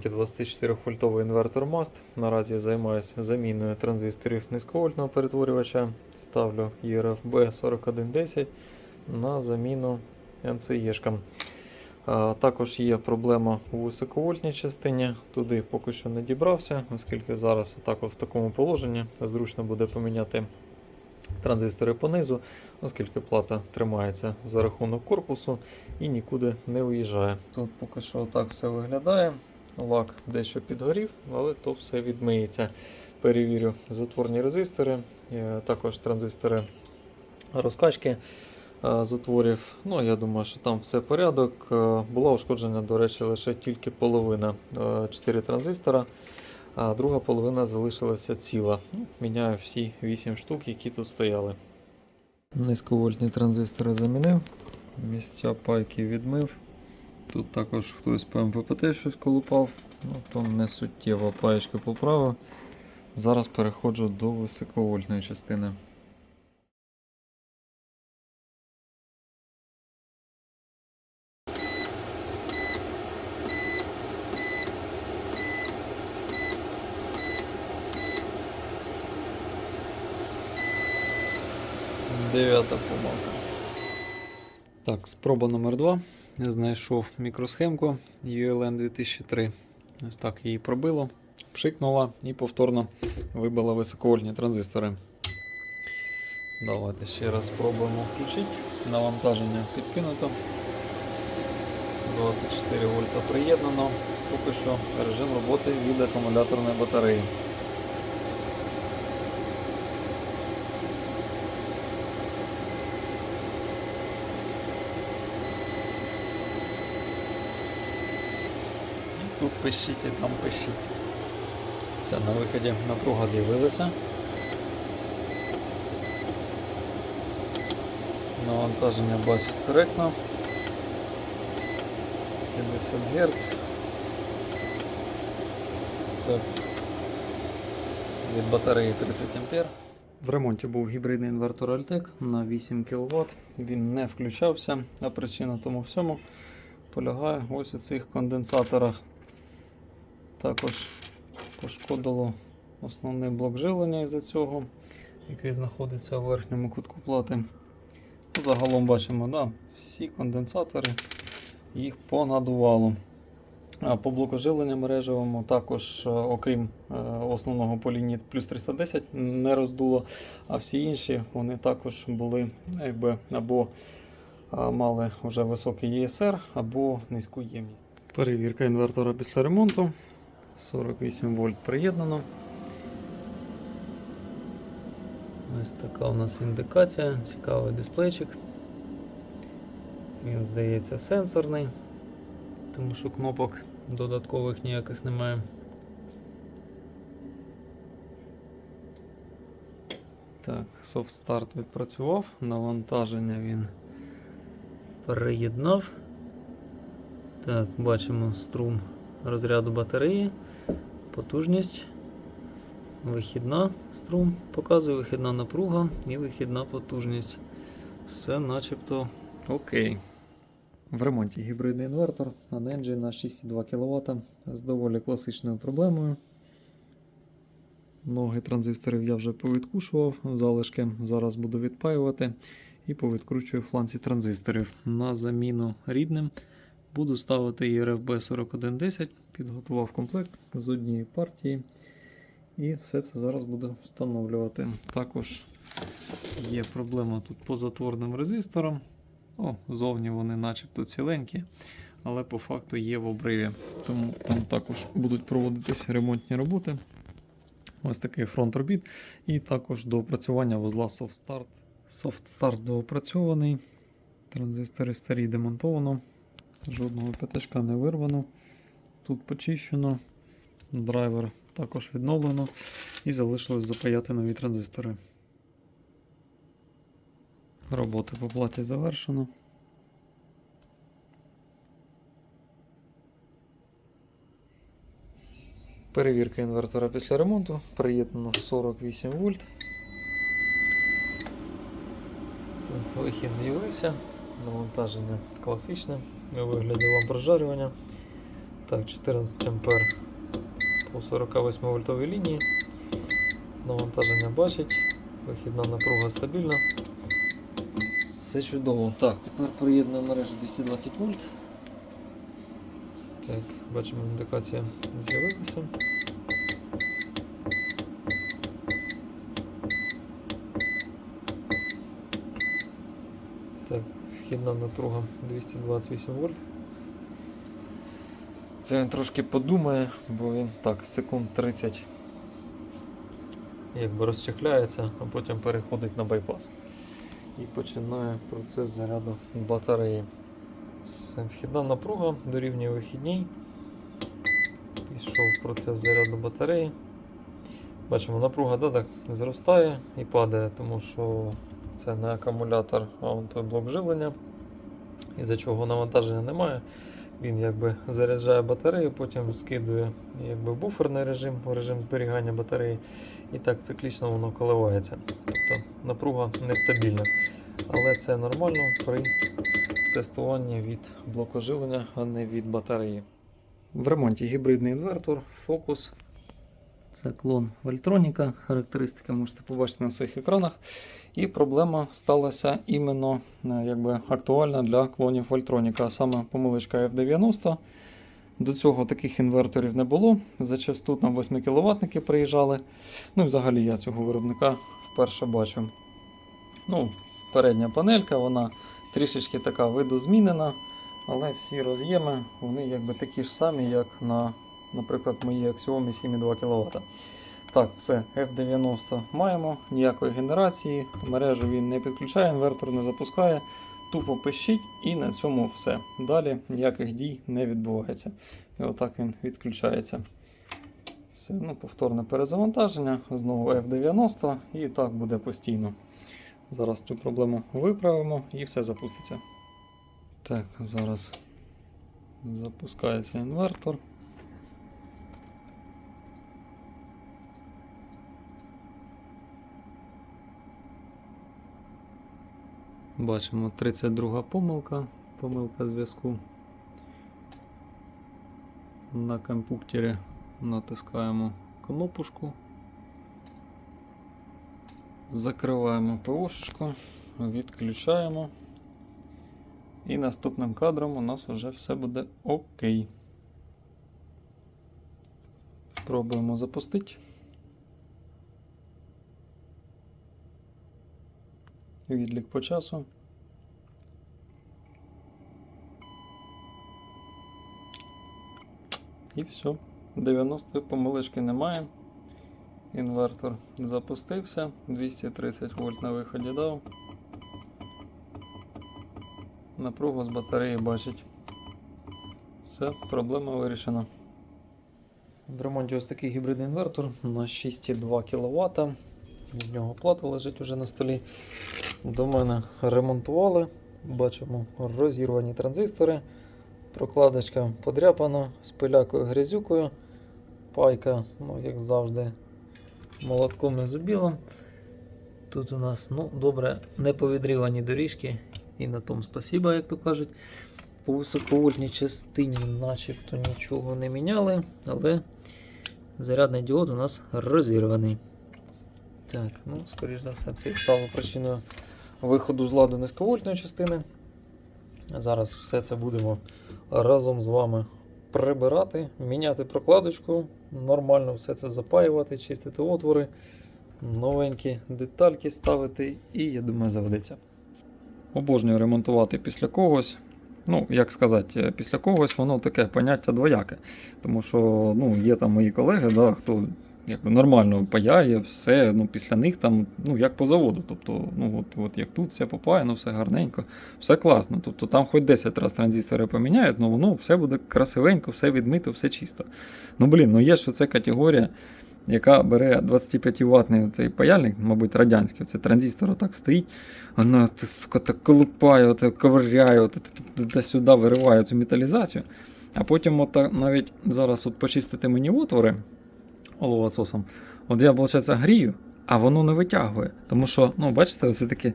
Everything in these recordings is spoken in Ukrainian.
форматі 24 вольтовий інвертор MAST. Наразі займаюся заміною транзисторів низьковольтного перетворювача. Ставлю ERFB 4110 на заміну NCE-шкам. Також є проблема у високовольтній частині. Туди поки що не дібрався, оскільки зараз отак от в такому положенні зручно буде поміняти транзистори понизу, оскільки плата тримається за рахунок корпусу і нікуди не виїжджає. Тут поки що так все виглядає. Лак дещо підгорів, але то все відмиється. Перевірю затворні резистори, е, також транзистори розкачки е, затворів. Ну, я думаю, що там все порядок. Е, Була ушкоджена, до речі, лише тільки половина 4 транзистора, а друга половина залишилася ціла. Ну, Міняю всі 8 штук, які тут стояли. Низьковольтні транзистори замінив, місця пайки відмив. Тут також хтось по МППТ щось колупав, ну то не суттєво паєчки поправив. Зараз переходжу до високовольтної частини. Дев'ята помилка. Так, спроба номер 2 Я знайшов мікросхемку ULN 2003. Ось так її пробило, пшикнула і повторно вибила високовольтні транзистори. Давайте ще раз спробуємо включити. Навантаження підкинуто. 24 вольта приєднано. Поки що режим роботи від акумуляторної батареї. Тут пишіть і там пишіть. Все, на виході напруга з'явилася. Навантаження бачить коректно. 50 Гц. Це від батареї 30 А. В ремонті був гібридний інвертор Altec на 8 кВт. Він не включався, а причина тому всьому полягає ось у цих конденсаторах. Також пошкодило основний блок живлення із-за цього, який знаходиться у верхньому кутку плати. Загалом бачимо, да, всі конденсатори їх понадувало. По блоку живлення мережевому також, е, окрім е, основного по лінії плюс 310, не роздуло, а всі інші вони також були якби, або е, мали вже високий ЄСР, або низьку ємність. Перевірка інвертора після ремонту. 48 вольт приєднано. Ось така у нас індикація, цікавий дисплейчик. Він здається сенсорний, тому що кнопок додаткових ніяких немає. Так, софт старт відпрацював, навантаження він переєднав. Так, бачимо струм розряду батареї, потужність, вихідна струм показує, вихідна напруга і вихідна потужність. Все начебто окей. В ремонті гібридний інвертор на Anenji на 6,2 кВт з доволі класичною проблемою. Ноги транзисторів я вже повідкушував, залишки зараз буду відпаювати і повідкручую фланці транзисторів. На заміну рідним буду ставити ERFB 4110, підготував комплект з однієї партії. І все це зараз буду встановлювати. Також є проблема тут по затворним резисторам. О, зовні вони начебто ціленькі, але по факту є в обриві. Тому там також будуть проводитись ремонтні роботи. Ось такий фронт робіт. І також до опрацювання вузла Soft Start. Soft Start доопрацьований. Транзистори старі демонтовано. Жодного ПТшка не вирвано. Тут почищено. Драйвер також відновлено. І залишилось запаяти нові транзистори. Роботи по платі завершено. Перевірка інвертора після ремонту. Приєднано 48 вольт. Вихід з'явився. Навантаження класичне у вигляді ламп розжарювання. Так, 14 ампер по 48 вольтовій лінії. Навантаження бачить, вихідна напруга стабільна. Все чудово. Так, тепер приєднуємо мережу 220 вольт. Так, бачимо, індикація з'явилася. Так, вхідна напруга 228 вольт. Це він трошки подумає, бо він так, секунд 30 якби розчехляється, а потім переходить на байпас. І починає процес заряду батареї. Вхідна напруга дорівнює вихідній. Пішов процес заряду батареї. Бачимо, напруга да, так зростає і падає, тому що це не акумулятор, а он той блок живлення. Із-за чого навантаження немає. Він якби заряджає батарею, потім скидує якби буферний режим, в режим зберігання батареї. І так циклічно воно коливається. Тобто напруга нестабільна. Але це нормально при тестуванні від блоку живлення, а не від батареї. В ремонті гібридний інвертор, фокус. Це клон Вольтроніка, характеристики можете побачити на своїх екранах. І проблема сталася іменно е, якби, актуальна для клонів Вольтроніка, а саме помилочка F90. До цього таких інверторів не було. Зачасту там 8 кВт приїжджали. Ну і взагалі я цього виробника вперше бачу. Ну, передня панелька, вона трішечки така видозмінена, але всі роз'єми вони якби такі ж самі, як на, наприклад, моїй Axiom 7,2 кВт. Так, все, F90 маємо, ніякої генерації, мережу він не підключає, інвертор не запускає, тупо пищить і на цьому все. Далі ніяких дій не відбувається. І отак він відключається. Все, ну, повторне перезавантаження, знову F90 і так буде постійно. Зараз цю проблему виправимо і все запуститься. Так, зараз запускається інвертор. Бачимо 32 помилка, помилка зв'язку. На компуктері натискаємо кнопочку. Закриваємо ПОшечку, відключаємо. І наступним кадром у нас вже все буде окей. Пробуємо запустити. Відлік по часу. І все. 90 помилочки немає. Інвертор запустився, 230 вольт на виході дав. Напругу з батареї бачить. Все, проблема вирішена. В ремонті ось такий гібридний інвертор на 6,2 кВт. Від нього плата лежить уже на столі. До мене ремонтували. Бачимо розірвані транзистори. Прокладочка подряпана з пилякою грязюкою. Пайка, ну, як завжди, молотком і зубілом. Тут у нас ну, добре не повідрівані доріжки. І на тому спасіба, як то кажуть. По високовольтній частині начебто нічого не міняли, але зарядний діод у нас розірваний. Так, ну, скоріш за все, це стало причиною виходу з ладу низьковольтної частини. Зараз все це будемо разом з вами прибирати, міняти прокладочку, нормально все це запаювати, чистити отвори, новенькі детальки ставити, і я думаю, заведеться. Обожнюю ремонтувати після когось. Ну, як сказати, після когось воно таке поняття двояке. Тому що ну, є там мої колеги, да, хто якби нормально паяє, все, ну, після них там, ну, як по заводу. Тобто, ну, от, от як тут все попаяно, все гарненько, все класно. Тобто там хоч 10 разів транзистори поміняють, ну воно все буде красивенько, все відмито, все чисто. Ну, блін, ну є ж оце категорія, яка бере 25 ватний цей паяльник, мабуть, радянський, це транзистор отак стоїть, вона так, колупає, ковиряє, сюди вириває цю металізацію. А потім от, навіть зараз от почистити мені отвори оловососом, от я, виходить, грію, а воно не витягує. Тому що, ну, бачите, ось такі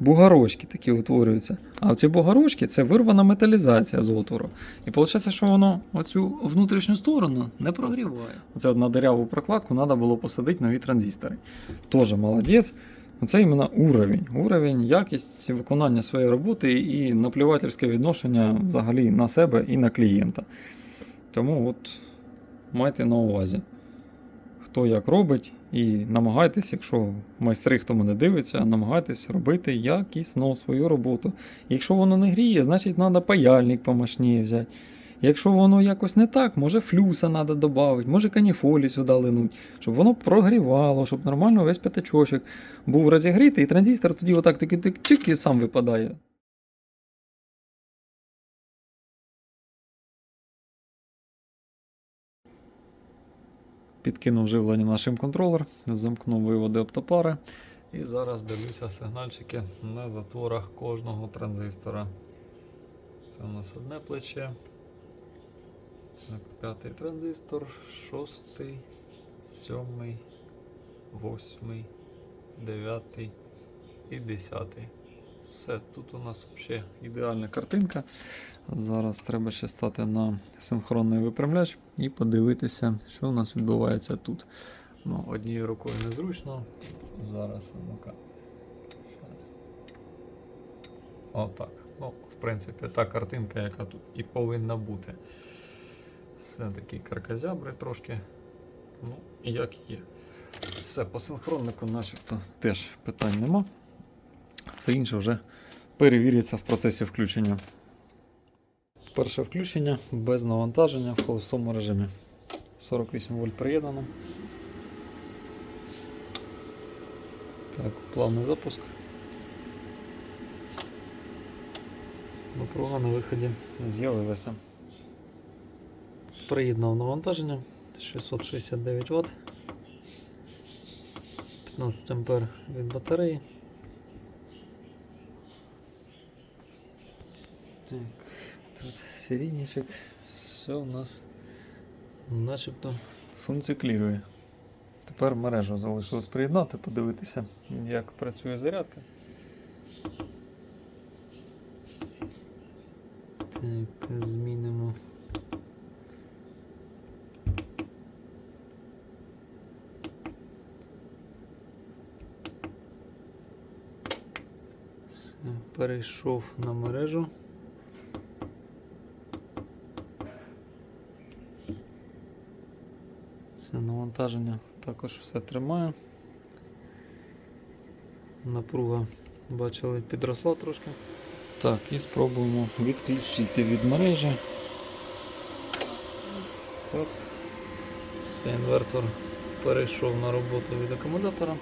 бугарочки такі утворюються. А ці бугарочки це вирвана металізація з отвору. І виходить, що воно оцю внутрішню сторону не прогріває. Оце на диряву прокладку треба було посадити нові транзистори. Тоже молодець. Оце іменно уровень. Уровень, якість виконання своєї роботи і наплівательське відношення взагалі на себе і на клієнта. Тому от майте на увазі, хто як робить, і намагайтесь, якщо майстри, хто мене дивиться, намагайтесь робити якісно свою роботу. Якщо воно не гріє, значить треба паяльник помощніше взяти. Якщо воно якось не так, може флюса треба додати, може каніфолі сюди линуть, щоб воно прогрівало, щоб нормально весь п'ятачочок був розігрітий, і транзистор тоді отак таки чик і сам випадає. Підкинув живлення на шим контролер, замкнув виводи оптопари. І зараз дивлюся сигнальчики на затворах кожного транзистора. Це у нас одне плече. П'ятий транзистор, шостий, сьомий, восьмий, дев'ятий і десятий. Все, тут у нас взагалі ідеальна картинка. Зараз треба ще стати на синхронний випрямляч і подивитися, що у нас відбувається тут. Ну, однією рукою незручно. Зараз. Щас. Отак. Ну, в принципі, та картинка, яка тут і повинна бути. Все такі карказябри трошки. Ну, як є. Все, по синхроннику начебто теж питань нема. Все інше вже перевіриться в процесі включення. Перше включення без навантаження в холостому режимі. 48 вольт приєднано. Так, плавний запуск. Напруга на виході з'явилася. Приєднав навантаження 669 Вт. 15 ампер від батареї. Так, тут серійничок. Все у нас начебто функціклірує. Тепер мережу залишилось приєднати, подивитися, як працює зарядка. Так, змінимо. Все, перейшов на мережу. Все навантаження також все тримає. Напруга, бачили, підросла трошки. Так, і спробуємо відключити від мережі. Все, інвертор перейшов на роботу від акумулятора.